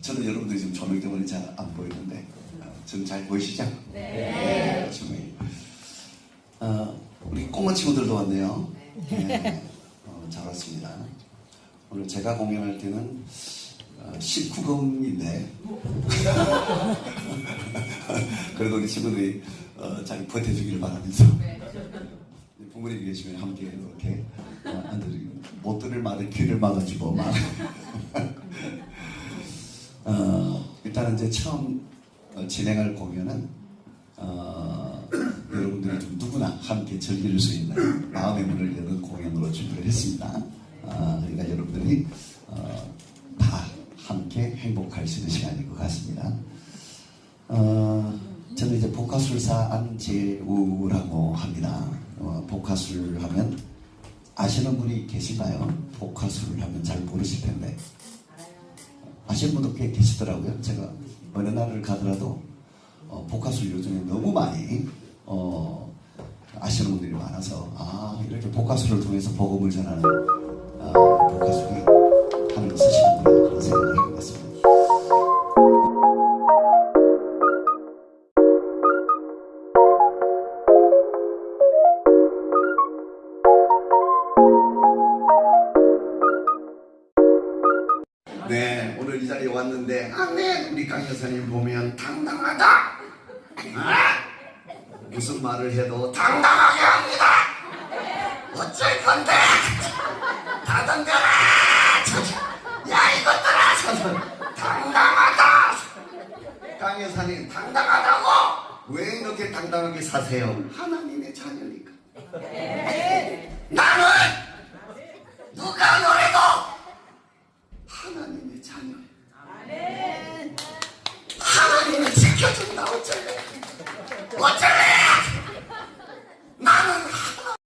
저는 여러분들이 지금 조명 때문에 잘 안 보이는데 어, 저는 잘 보이시죠? 네. 조명이. 어, 우리 꼬마 친구들도 왔네요. 네. 어, 잘 왔습니다. 오늘 제가 공연할 때는 어, 19금인데 그래도 우리 친구들이 어, 잘 버텨주기를 바라면서 부모님이 계시면 함께 이렇게 어, 못 들을 말을 귀를 막아주고 막 어, 일단은 이제 처음 어, 진행할 공연은 어, 여러분들이 좀 누구나 함께 즐길 수 있는 마음의 문을 여는 공연으로 준비를 했습니다. 아, 그러니까 여러분들이 어, 다 함께 행복할 수 있는 시간일 것 같습니다. 어, 저는 이제 복화술사 안재우라고 합니다. 어, 복화술 하면 아시는 분이 계신가요? 복화술 하면 잘 모르실 텐데 아시는 분도 꽤 계시더라고요. 제가 어느 나라를 가더라도 어, 복화술 요즘에 너무 많이 어, 아시는 분들이 많아서 아 이렇게 복화술을 통해서 복음을 전하는 아, 복화술이 하늘 쓰시는구나 네, 오늘 이 자리에 왔는데, 아, 네, 우리 강 여사님 보면 당당하다! 아! 무슨 말을 해도 당당하게 합니다! 어쩔 건데! 다던데라! 야, 이것들아! 저는 당당하다! 강 여사님, 당당하다고! 왜 이렇게 당당하게 사세요? 하나 자